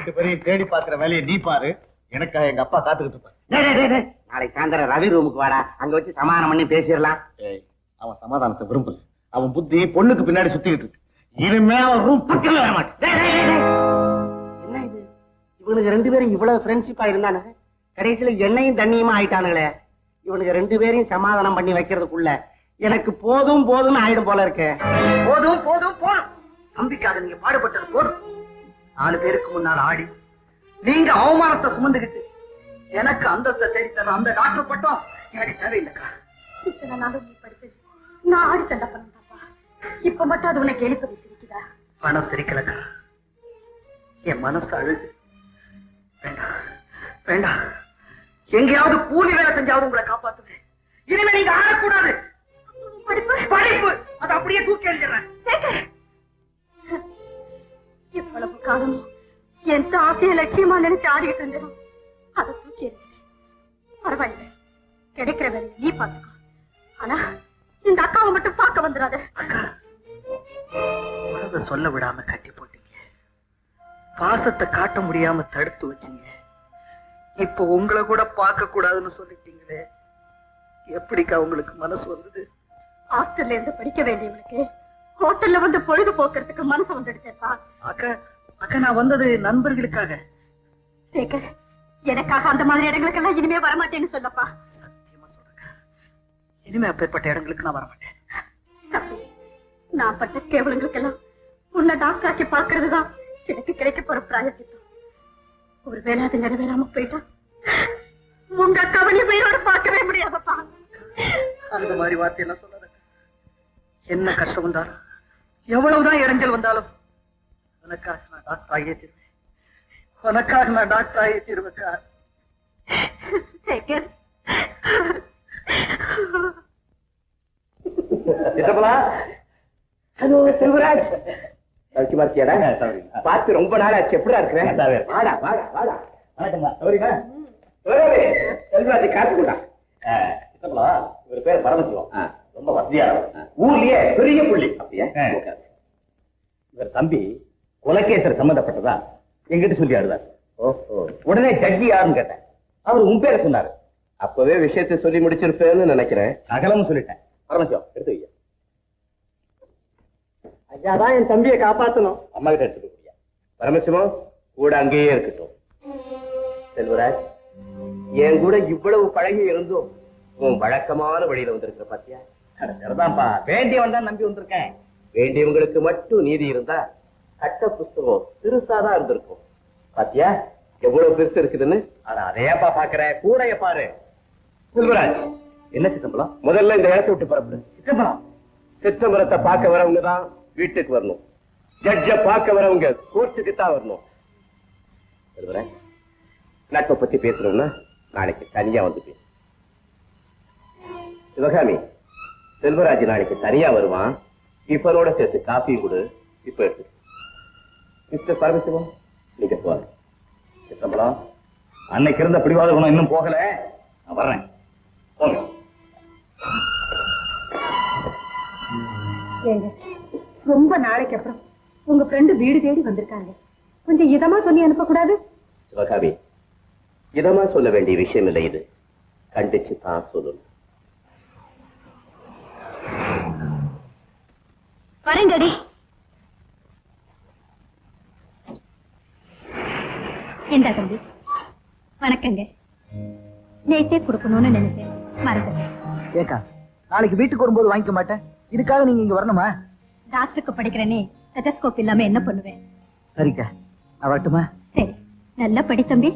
ரெண்டு பேரையும் தேடி பாக்குற வேலையை நீ பாரு. எனக்காக எங்க அப்பா காத்துக்கிட்டு இருப்பாரு. டேய், டேய், டேய், டேய். நாளைக்கு சாயந்தரம் ரவி ரூமுக்கு வாடா. அங்க வச்சு சமாதானம் பண்ணி பேசிடலாம். அவன் சமாதானத்தை விரும்பல. அவன் புத்தி பொண்ணுக்கு பின்னாடி சுத்திக்கிட்டு இருக்கு. இனிமே அவன் ரூம் பக்கத்துல வர மாட்டேன். டேய், டேய், டேய், டேய். என்ன இது? இவனுக்கு ரெண்டு பேரும் இவ்வளவு ஃப்ரெண்ட்ஷிப்பா இருந்தானுங்க கடைசியில எண்ணெயும் தண்ணியுமா ஆயிட்டானுங்களே. இவனுக்கு ரெண்டு பேரையும் சமாதானம் பண்ணி வைக்கிறதுக்குள்ள எனக்கு போதும் போதும்னு ஆயிடும் போல இருக்கு. போதும் போதும் போதும். தம்பிக்காக நீங்க பாடுபட்டது போதும். நாலு பேருக்கு முன்னால் ஆடி நீங்க அவமானத்தை சுமந்துகிட்டு எனக்கு அந்தஸ்தை தேடித்தர அந்த டாக்டர் பட்டம் எனக்கு தேவையில்லைக்கா. இத்தனை நாளும் நீ படிச்சது நான் ஆடி தண்டை பண்ணப்பா இப்ப மட்டும் அது உனக்கு எழுப்ப வச்சிருக்கிறா பணம் சிரிக்கலக்கா. என் மனசு அழுது. வேண்டாம் வேண்டாம் எங்கேயாவது கூலி வேலை செஞ்சாவது உங்களை காப்பாத்துவேன். இனிமே நீங்க ஆடக்கூடாது. படிப்பு. படிப்பு. அதை அப்படியே தூக்கி சேகர். இவ்வளவு காலமும் எந்த ஆசைய லட்சியமா நினைச்சு ஆடிட்டு இருந்தோம் அதை தூக்கி எறிஞ்சிட்டேன். பரவாயில்லை. கிடைக்கிற வேலையை நீ பார்த்துக்கோ. ஆனா இந்த அக்காவை மட்டும் பார்க்க வந்துடாத. அக்கா உறவை சொல்ல விடாம கட்டி போட்டீங்க. பாசத்தை காட்ட முடியாம தடுத்து வச்சீங்க. இப்ப உங்களை கூட பார்க்க கூடாதுன்னு சொல்லிட்டீங்களே. எப்படிக்கா உங்களுக்கு மனசு வந்தது? ஹாஸ்டல்ல இருந்து படிக்க வேண்டியவனுக்கு ஹோட்டல்ல வந்து பொழுது போக்குறதுக்கு மனசு வந்துடுச்சேப்பா அக்கா அக்கா நான் வந்தது நண்பர்களுக்காக. சேகர் எனக்காக அந்த மாதிரி இடங்களுக்கெல்லாம் இனிமே வரமாட்டேன்னு சொல்லப்பா. சத்தியமா சொல்றேன் இனிமே அப்பேற்பட்ட இடங்களுக்கு நான் வரமாட்டேன். நான் பட்ட கேவலங்களுக்கெல்லாம் உன்னை டாக்டராக்கி பாக்குறதுதான் எனக்கு கிடைக்க போற பிராயச்சித்தம். ஒருவேளை அது நிறைவேறாம போயிட்டா உங்க அக்காவை உயிரோட பார்க்கவே முடியாதப்பா. அந்த மாதிரி வார்த்தையெல்லாம் சொல்லாத என்ன கஷ்டம் வந்தாலும் எவ்வளவுதான் இடைஞ்சல் வந்தாலும் உனக்காக நான் டாக்டர் ஆகியே தீருவேன். உனக்காக நான் டாக்டர் ஆகியே தீருவேக்கா சித்தப்பலா ஹலோ செல்வராஜ். சௌக்கியமா இருக்கியாடா பார்த்து ரொம்ப நாள் ஆச்சு. எப்படிடா இருக்கிறேன் வாடா வாடா வாடா. வரவே, செல்வராஜ் காத்து கொண்டா இவர் பேர் பரமசிவம். ரொம்ப வசதியானவர் ஊர்லயே பெரிய புள்ளி. இவர் தம்பி கொலைகேசர் சம்பந்தப்பட்டதா? எங்கிட்ட சொல்லி ஆடுதார். ஓஹோ. உடனே ஜட்ஜி யாருன்னு கேட்டேன். அவர் உன் பேரை சொன்னாரு. அப்பவே விஷயத்தை சொல்லி முடிச்சிருப்பேன்னு நினைக்கிறேன். சகலமும் சொல்லிட்டேன். பரமசிவம் எடுத்து வையா ஐயாதான் என் தம்பியை காப்பாத்தணும். அம்மா கிட்ட போய்யா பரமசிவம் கூட அங்கேயே இருக்கட்டும். செல்வராஜ் என் கூட இவ்வளவு பழகி இருந்தும் உன் வழக்கமான வழியில வந்திருக்கிற பாத்தியா? சரிதான்ப்பா வேண்டியவன் தான் நம்பி வந்திருக்கேன். வேண்டியவங்களுக்கு மட்டும் நீதி இருந்தா கட்ட புஸ்தகம் பெருசாதான் இருந்திருக்கும். பாத்தியா? எவ்வளவு பெருசு இருக்குதுன்னு? அட அதையப்பா பாக்குற? கூடைய பாரு. செல்வராஜ். என்ன சித்தம்பலம்? முதல்ல இந்த இடத்தை விட்டு புறப்படு. சித்தம்பலம்? சித்தம்பரத்தை பார்க்க வரவங்க தான் வீட்டுக்கு வரணும். ஜட்ஜ பார்க்க வரவங்க கோர்ட்டுக்கு தான் வரணும். செல்வராஜ் நட்பை பத்தி பேசணும்னா நாளைக்கு தனியா வந்து பேசு சிவகாமி செல்வராஜ் நாளைக்கு தனியா வருவான். டிஃபனோட சேர்த்து காஃபியும் கொடு. இப்ப எடுத்து மிஸ்டர் பரமசிவம் நீங்க போங்க. சித்தம்பலம் அன்னைக்கு இருந்த பிடிவாத குணம் இன்னும் போகல. நான் வர்றேன். போங்க. ரொம்ப நாளைக்கு அப்புறம் உங்க ஃப்ரெண்டு வீடு தேடி வந்திருக்காங்க. கொஞ்சம் இதமா சொல்லி அனுப்ப கூடாது? சிவகாமி இதமா சொல்ல வேண்டிய விஷயம் இல்லை இது. கண்டிச்சு தான் சொல்லணும். வரேங்கடி இந்தா தம்பி வணக்கங்க. நேத்தே கொடுக்கணும்னு நினைச்சேன். மறந்துட்டேன். ஏக்கா நாளைக்கு வீட்டுக்கு வரும்போது வாங்கிக்க மாட்டேன். இதுக்காக நீங்க இங்க வரணுமா? டாக்டருக்கு படிக்கிறேனே ஸ்டெத்தஸ்கோப் இல்லாம என்ன பண்ணுவேன்? சரிக்கா நான் வரட்டுமா? சரி நல்லா படி தம்பி.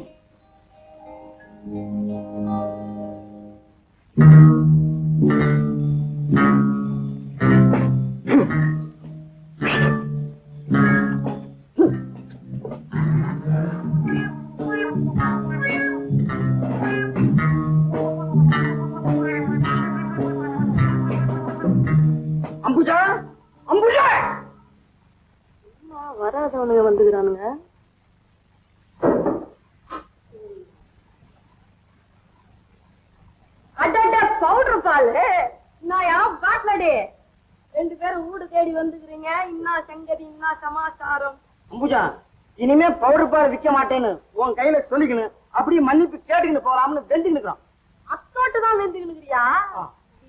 பவுடர் பால். நான் யா பாட்லடி. ரெண்டு பேரும் வீடு தேடி வந்துக்கிறீங்க. இன்னா சங்கதி இன்னா சமாச்சாரம் அம்புஜா இனிமே பவுடர் பால் விற்க மாட்டேன்னு உன் கையில சொல்லிக்கணும் அப்படியே மன்னிப்பு கேட்டுக்கிட்டு வெண்டு நிக்கிறோம் அத்தோட்டு தான் வெந்துக்கினுக்கிறியா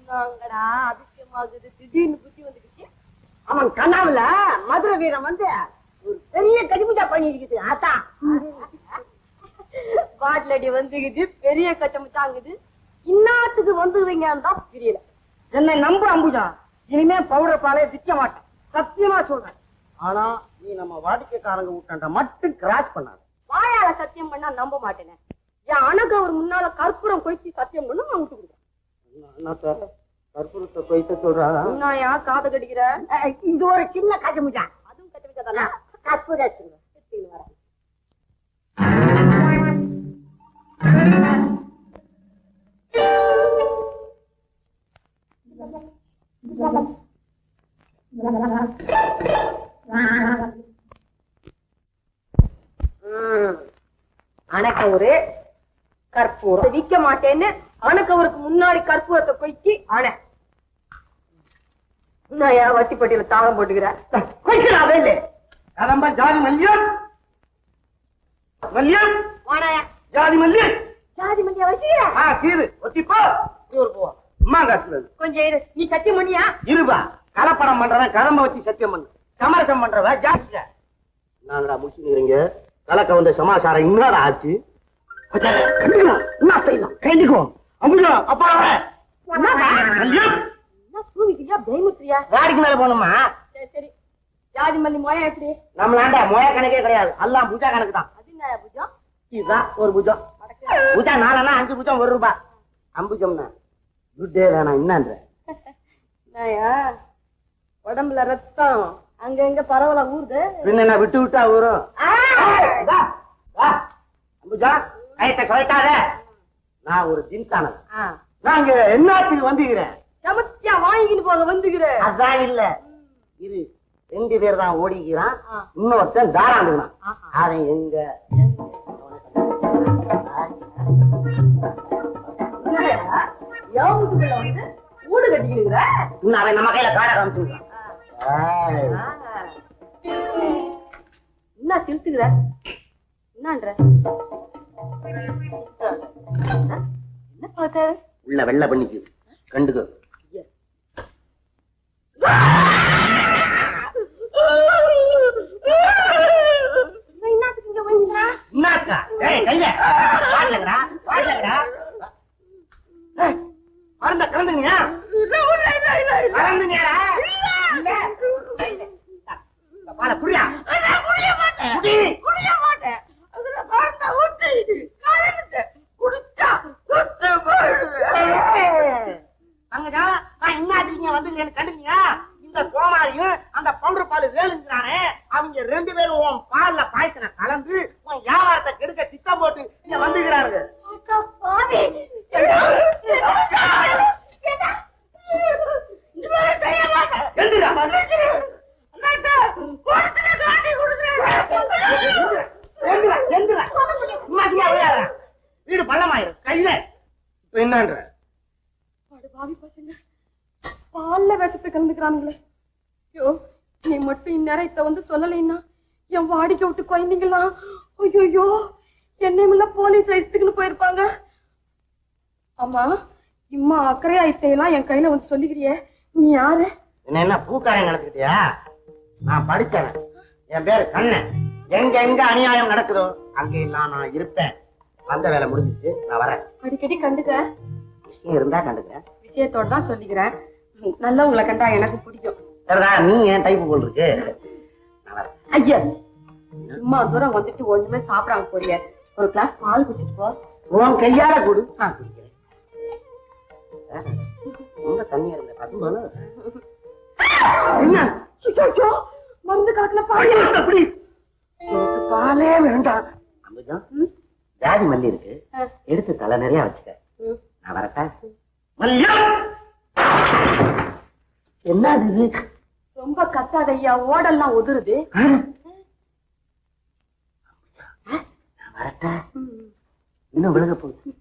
நாங்கடா அதிசயமாகுது. திடீர்னு புத்தி வந்துக்கிச்சு அவன் கனாவுல மதுரை வீரன் வந்து பெரிய கடிமுஜா பண்ணி இருக்குது அதான் பாட்டிலடி வந்துக்குது பெரிய கச்சமுச்சாங்குது இன்னாத்துக்கு வந்துவீங்கன்னு தான் தெரியல. என்னை நம்பு அம்புஜா. இனிமே பவுடர் பாலை விற்க மாட்டேன். சத்தியமா சொல்றேன். ஆனா நீ நம்ம வாடிக்கைக்காரங்க விட்டாண்ட மட்டும் கிராஸ் பண்ணாத. வாயால சத்தியம் பண்ணா நம்ப மாட்டேனே. என் அணக ஒரு முன்னால கற்பூரம் கொய்ச்சி சத்தியம் பண்ண நான் விட்டு கொடுக்குறேன். கற்பூரத்தை கொய்த்த சொல்றா நான் ஏன் காதை கடிக்கிற? இது ஒரு சின்ன கஜமுஜா அதுவும் கச்சமுச்சா தானே கற்பூரத்துங்க அணக்கவுரு கற்பூரம். விக்க மாட்டேன்னு அணக்கவருக்கு முன்னாடி கற்பூரத்தை கொய்ச்சி அணை. நான் ஏன் வட்டிப்பட்டியில தாகம் போட்டுக்கிறேன்? கொஞ்சம் இல்லை கதம்ப ஜாதி மல்லியம் மல்லியம் வாடாயா ஜாதி மல்லியம் ஜாதி மல்லியா வச்சுக்கிற ஆ கீது ஒத்திப்போ. இவர் போவா அம்மா காசுறது கொஞ்சம் இரு. நீ சத்தியம் பண்ணியா? இருபா கலப்படம் பண்றவன் கரம்ப வச்சு சத்தியம் பண்ணு. சமரசம் பண்றவன் ஜாஸ்தியா. நாங்கடா முடிச்சுக்கிறீங்க? கலக்க வந்த சமாசாரம் இன்னொரு ஆச்சு? கண்டிக்கலாம் என்ன செய்யலாம் கண்டிக்குவோம் அம்புஜா அப்பா மல்லியம் என்ன தூங்கிக்கிறியா? பயமுத்திரியா காடிக்கு மேல போகணுமா? சரி சரி. ஜாதி மல்லி மொயம் எப்படி? நம்மளாண்ட மொய கணக்கே கிடையாது. எல்லாம் பூஜா கணக்கு தான். அது என்ன புஜம் இதுதான் ஒரு புஜம் பூஜா நாலனா அஞ்சு புஜம் ஒரு ரூபாய் அம்புஜம்னா. துட்டே வேணாம் என்னன்ற. உடம்புல ரத்தம் அங்க எங்க பரவல ஊறுது. பின்ன விட்டு விட்டா வா. அம்புஜா கைத்த சொல்லிட்டாத நான் ஒரு ஜின்கானது ஆ. நான் இங்க என்னத்துக்கு வந்துக்கிறேன் சமத்தியா வாங்கிட்டு போக வந்துக்கிற? அதான் இல்ல. இது ரெண்டு பேர் தான் ஓடிக்கிறான். இன்னொருத்தன் தாராண்டுகிறான். அவன் எங்க? ஊடு கட்டிக்கிற இன்னும் அவன் நம்ம கையில காட காமிச்சுக்கிறான் என்ன சிரிச்சுக்கிற என்னன்ற? என்ன பார்த்த? உள்ள வெள்ள பண்ணிக்கு. கண்டுக்கு இவன் என்னத்துக்கு இங்க வந்துக்கிறா மறந்த கலந்துங்க கலந்துங்க இல்ல பால குடியா குடி குடிய மாட்டேன் அதுல மறந்த ஊத்தி கலந்து குடிச்சா சுத்து அங்கடா நான் இன்னாதீங்க வந்து கண்டுங்க இந்த கோமாளியும் அந்த பவுடர் பால் வேலுங்கிறானே அவங்க ரெண்டு பேரும் உன் பால்ல பாய்ச்சன கலந்து உன் வியாபாரத்தை கெடுக்க திட்டம் போட்டு இங்க வந்துக்கிறாங்க பாவி எந்திரா எந்திரா எந்திரா இம்மாதிரியா விளையாடுறா வீடு பள்ளமாயிரும் கையில இப்ப என்னன்ற அட பாவி பசங்க பால்ல விஷத்தை கலந்துக்கிறானுங்களே ஐயோ நீ மட்டும் இந்நேரம் இத்த வந்து சொல்லலைன்னா என் வாடிக்கை விட்டு குழந்தைங்களாம் ஐயோ என்னையுமில்ல போலீஸ் எடுத்துக்கின்னு போயிருப்பாங்க. அம்மா இம்மா அக்கறை ஐத்தையெல்லாம் என் கையில வந்து சொல்லிக்கிறியே நீ யாரு? என்ன என்ன பூக்காரன் நடத்துக்கிட்டியா நான் படிச்சவன் என் பேரு கண்ணன். எங்க எங்க அநியாயம் நடக்குதோ அங்க எல்லாம் நான் இருப்பேன். வந்த வேலை முடிஞ்சிச்சு நான் வரேன். அடிக்கடி கண்டுக்க. விஷயம் இருந்தா கண்டுக்கிறேன் விஷயத்தோட தான் சொல்லிக்கிறேன் நல்லவங்களை கண்டா எனக்கு பிடிக்கும். சரிடா நீ என் டைப்பு போல் இருக்கு? ஐயா சும்மா தூரம் வந்துட்டு ஒண்ணுமே சாப்பிடாம போறிய. ஒரு கிளாஸ் பால் குடிச்சிட்டு போ. உன் கையால கொடு. நான் குடிக்கிறேன். ரொம்ப தண்ணியா இருந்த பசும்பாலு என்ன? மருந்து கலக்கல பால். அப்படி? எனக்கு பாலே வேண்டாம். அம்புஜம் ஜாதி மல்லி இருக்கு. எடுத்து தலை நிறைய வச்சுக்க. நான் வரட்டா மல்லியம் என்ன இது? ரொம்ப கத்தாத ஐயா ஓடெல்லாம் உதிருது. வரட்டா. இன்னும் விழுக போகுது.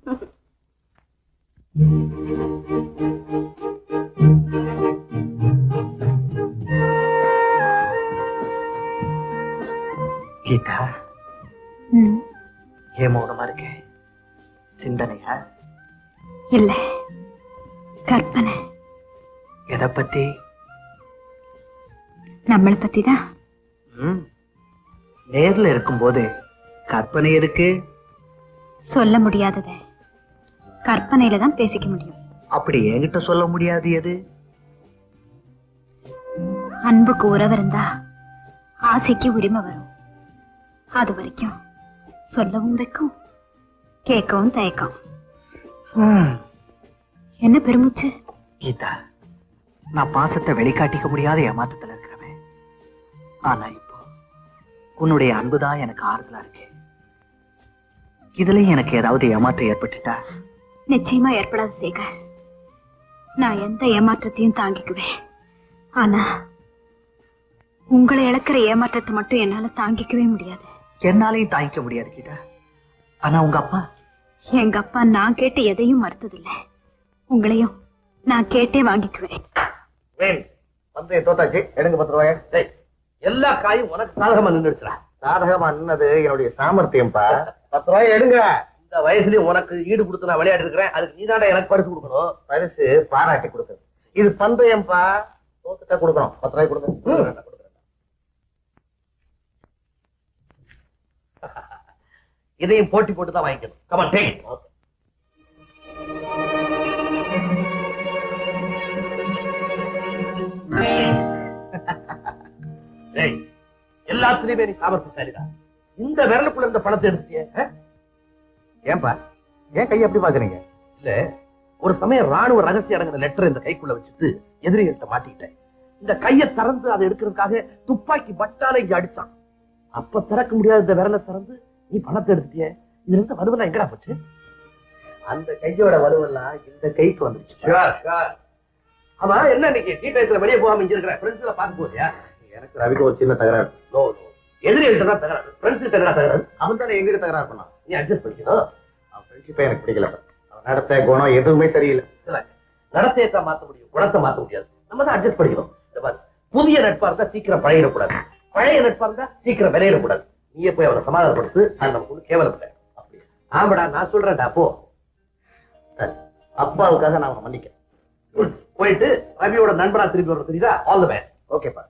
கீதா. ஏன் மௌனமா இருக்க? சிந்தனையா? இல்ல. கற்பனை. எதை பத்தி? நம்மளை பத்தி தான் ம். நேர்ல இருக்கும்போது கற்பனை எதுக்கு? சொல்ல முடியாதத. கற்பனையில தான் பேசிக்க முடியும். அப்படி என்கிட்ட சொல்ல முடியாது எது? அன்புக்கு உறவு இருந்தா ஆசைக்கு உரிமை வரும். அது வரைக்கும் சொல்லவும் வைக்கும் கேட்கவும் தயக்கம். என்ன பெருமூச்சு? கீதா நான் பாசத்தை வெளிக்காட்டிக்க முடியாத இருக்கிறவன் ஆனா இப்போ உன்னுடைய அன்புதான் எனக்கு ஆறுதலா இருக்கு. இதுலயும் எனக்கு ஏதாவது ஏமாற்றம் ஏற்பட்டுட்டா? நிச்சயமா ஏற்படாது சேகர். நான் எந்த ஏமாற்றத்தையும் தாங்கிக்குவேன். ஆனா உங்களை இழக்கிற ஏமாற்றத்தை மட்டும் என்னால தாங்கிக்கவே முடியாது. என்னாலையும் தாங்கிக்க முடியாது கீதா. ஆனா உங்க அப்பா? எங்க அப்பா நான் கேட்டு எதையும் மறுத்ததில்ல. உங்களையும் நான் கேட்டே வாங்கிக்குவேன். வேன் வந்து தோத்தாச்சு. எடுங்க பத்து ரூபாய். டேய், எல்லா காயும் உனக்கு சாதகமா நின்றுடுச்சுடா சாதகமா நின்னது என்னுடைய சாமர்த்தியம்பா. பத்து ரூபாய் எடுங்க. இந்த வயசுலயும் உனக்கு ஈடு கொடுத்து நான் விளையாடி இருக்கிறேன். அதுக்கு நீதாண்டா எனக்கு பரிசு கொடுக்கணும். பரிசு பாராட்டி கொடுக்குறது இது பந்தயம்பா தோத்துட்டா கொடுக்கணும். பத்து ரூபாய் கொடுங்க. இதையும் போட்டி போட்டு தான் வாங்கிக்கணும் கமான் டேக் எல்லாத்துலயுமே நீ சாமர்த்தியசாலிதான் இந்த விரலுக்குள்ள இருந்த பணத்தை எடுத்துட்டியே ஆ? ஏன்பா ஏன் கையை எப்படி பாக்குறீங்க இல்ல ஒரு சமயம் ராணுவ ரகசிய அடங்கின லெட்டர் இந்த கைக்குள்ள வச்சுட்டு எதிரிகிட்ட மாட்டிக்கிட்டேன். இந்த கையை திறந்து அதை எடுக்கிறதுக்காக துப்பாக்கி பட்டால இங்க அடிச்சான். அப்ப திறக்க முடியாத இந்த விரலை திறந்து நீ பணத்தை எடுத்துட்டியே? இதுல இருந்து வருவெல்லாம் எங்கடா போச்சு? அந்த கையோட வலுவெல்லாம் இந்த கைக்கு வந்துருச்சு. ஆமா என்ன இன்னைக்கு டீ டயத்துல வெளியே போகாம இங்க இருக்கிற ஃப்ரெண்ட்ஸ்ல பார்க்க போறியா? எனக்கு ரவிக்கு ஒரு சின்ன தகராறு. No no. எதிரிகிட்ட தான் தகராறு. ஃப்ரெண்ட்ஸ் கிட்ட தகராறு. அவன் தானே எங்கிட்ட தகராறு பண்ணான்? நீ அட்ஜஸ்ட் பண்ணிக்கணும் அவன் ஃப்ரெண்ட்ஷிப்பே எனக்கு பிடிக்கல. அவன் நடத்த குணம் எதுவுமே சரியில்லை. நடத்தையை தான் மாத்த முடியும். குணத்தை மாத்த முடியாது. நம்ம தான் அட்ஜஸ்ட் பண்ணிக்கணும். புதிய நட்பா இருந்தா சீக்கிரம் பழகிடக்கூடாது. பழைய நட்பா இருந்தா சீக்கிரம் விளையிடக்கூடாது. நீயே போய் அவனை சமாதானப்படுத்து அது நமக்கு ஒண்ணு கேவலப்பட்ட அப்படி. ஆமாடா நான் சொல்றேன்டா போ. சரி. அப்பாவுக்காக நான் அவனை மன்னிக்கிறேன். போயிட்டு ரவியோட நண்பரா திருப்பி வர தெரியுதா? ஆல் தி பெஸ்ட் ஓகேப்பா